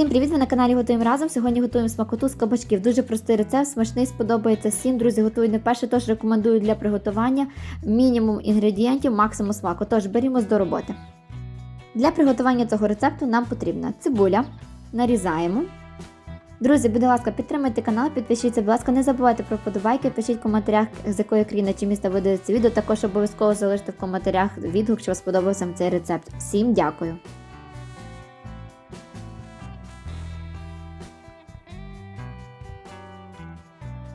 Всім привіт! Ви на каналі Готуємо разом. Сьогодні готуємо смакоту з кабачків. Дуже простий рецепт, смачний, сподобається всім. Друзі, готую не перше, тож рекомендую для приготування мінімум інгредієнтів, максимум смаку. Тож берімось до роботи. Для приготування цього рецепту нам потрібна цибуля. Нарізаємо. Друзі, будь ласка, підтримайте канал, підпишіться, будь ласка, не забувайте про вподобайки, пишіть в коментарях, з якої країни чи міста ви дивитеся відео. Також обов'язково залиште в коментарях відгук, що вам сподобався цей рецепт. Всім дякую!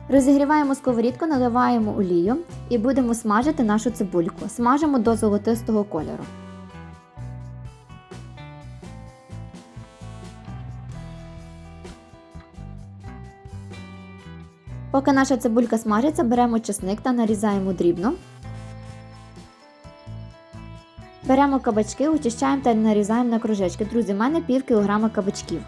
Розігріваємо сковорідку, наливаємо олію і будемо смажити нашу цибульку. Смажимо до золотистого кольору. Поки наша цибулька смажиться, беремо чесник та нарізаємо дрібно. Беремо кабачки, очищаємо та нарізаємо на кружечки. Друзі, в мене пів кілограма кабачків.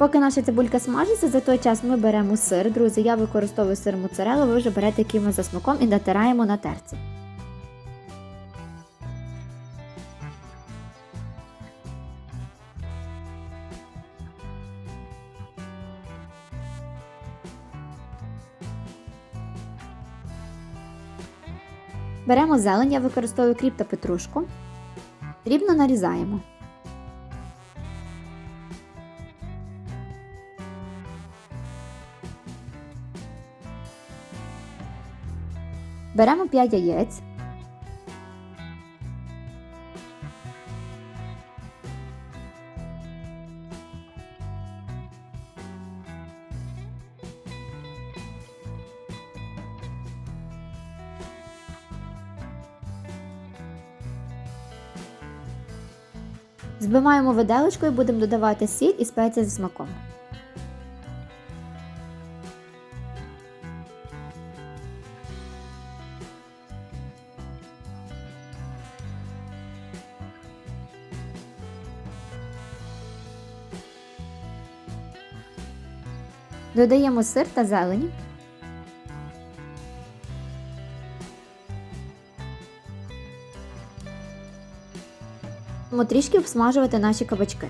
Поки наша цибулька смажиться, за той час ми беремо сир. Друзі, я використовую сир моцарелла, ви вже берете який за смаком і натираємо на терці. Беремо зелень, я використовую кріп та петрушку. Дрібно нарізаємо. Беремо 5 яєць. Збиваємо виделочкою, будемо додавати сіль і спеції за смаком. Додаємо сир та зелень. Трішки обсмажувати наші кабачки.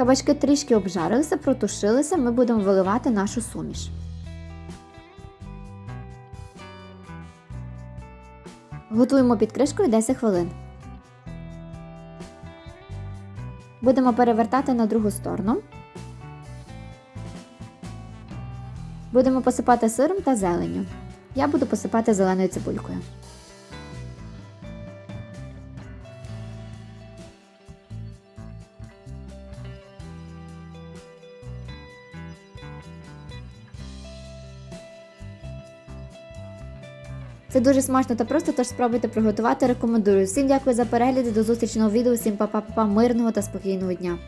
Кабачки трішки обжарилися, протушилися, ми будемо виливати нашу суміш. Готуємо під кришкою 10 хвилин. Будемо перевертати на другу сторону. Будемо посипати сиром та зеленню. Я буду посипати зеленою цибулькою. Це дуже смачно та просто, тож спробуйте приготувати. Рекомендую. Всім дякую за перегляд. і До зустрічного відео. Всім па-па-па, мирного та спокійного дня.